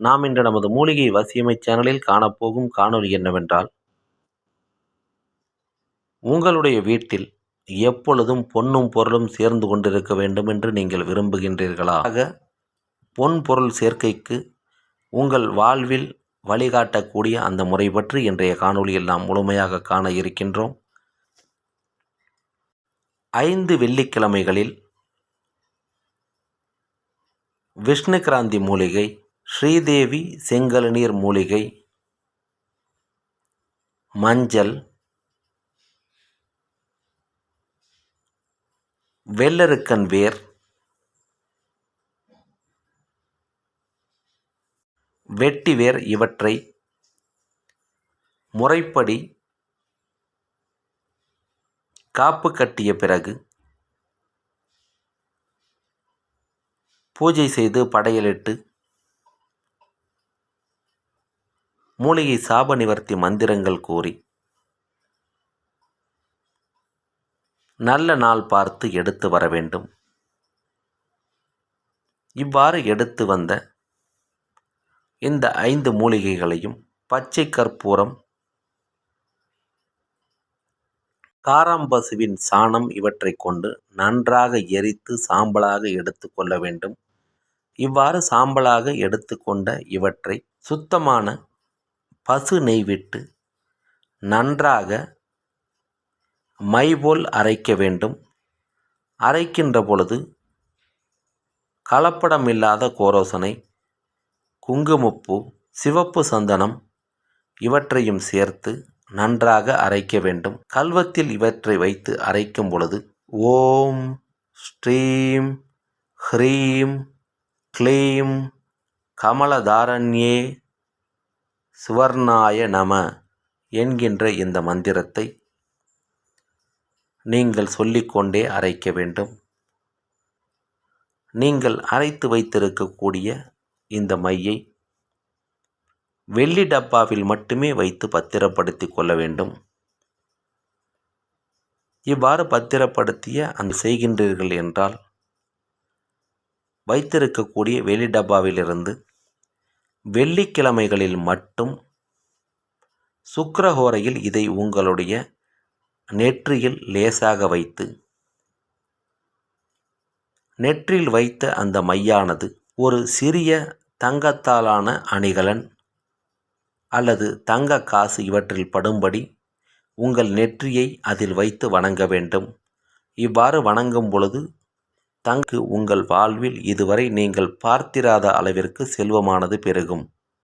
நாம் இன்று நமது மூலிகை வசியமை சேனலில் காணப்போகும் காணொளி என்னவென்றால் உங்களுடைய வீட்டில் எப்பொழுதும் பொன்னும் பொருளும் சேர்ந்து கொண்டிருக்க வேண்டும் என்று நீங்கள் விரும்புகின்றீர்களா? பொன் பொருள் சேர்க்கைக்கு உங்கள் வாழ்வில் வழிகாட்டக்கூடிய அந்த முறை பற்றி இன்றைய காணொலியில் நாம் முழுமையாக காண இருக்கின்றோம். ஐந்து வெள்ளிக்கிழமைகளில் விஷ்ணு கிராந்தி மூலிகை ஸ்ரீதேவி செங்கலநீர் மூலிகை மஞ்சள் வெள்ளருக்கன் வேர் வெட்டிவேர் இவற்றை முறைப்படி காப்பு கட்டிய பிறகு பூஜை செய்து படையலிட்டு மூலிகை சாப நிவர்த்தி மந்திரங்கள் கூறி. நல்ல நாள் பார்த்து எடுத்து வர வேண்டும். இவ்வாறு எடுத்து வந்த இந்த ஐந்து மூலிகைகளையும் பச்சை கற்பூரம் காராம்பசுவின் சாணம் இவற்றை கொண்டு நன்றாக எரித்து சாம்பலாக எடுத்து கொள்ள வேண்டும். இவ்வாறு சாம்பலாக எடுத்துக்கொண்ட இவற்றை சுத்தமான பசு நெய் விட்டு நன்றாக மை போல் அரைக்க வேண்டும். அரைக்கின்ற பொழுது கலப்படமில்லாத கோரோசனை குங்குமப்பூ சிவப்பு சந்தனம் இவற்றையும் சேர்த்து நன்றாக அரைக்க வேண்டும். கல்வத்தில் இவற்றை வைத்து அரைக்கும் பொழுது ஓம் ஸ்ரீம் ஹ்ரீம் க்ளீம் கமலதாரண்யே சுவர்ணாய நம என்கின்ற இந்த மந்திரத்தை நீங்கள் சொல்லிக்கொண்டே அரைக்க வேண்டும். நீங்கள் அரைத்து வைத்திருக்கக்கூடிய இந்த மையை வெள்ளி டப்பாவில் மட்டுமே வைத்து பத்திரப்படுத்தி கொள்ள வேண்டும். இவ்வாறு பத்திரப்படுத்திய அந்த செய்கின்றீர்கள் என்றால் வைத்திருக்கக்கூடிய வெள்ளி டப்பாவிலிருந்து வெள்ளிக்கிழமைகளில் மட்டும் சுக்கரஹோரையில் இதை உங்களுடைய நெற்றியில் லேசாக வைத்து நெற்றில் வைத்த அந்த மையானது ஒரு சிறிய தங்கத்தாலான அணிகலன் அல்லது தங்க காசு இவற்றில் படும்படி உங்கள் நெற்றியை அதில் வைத்து வணங்க வேண்டும். இவ்வாறு வணங்கும் பொழுது தங்கு உங்கள் வாழ்வில் இதுவரை நீங்கள் பார்த்திராத அளவிற்கு செல்வமானது பெருகும்.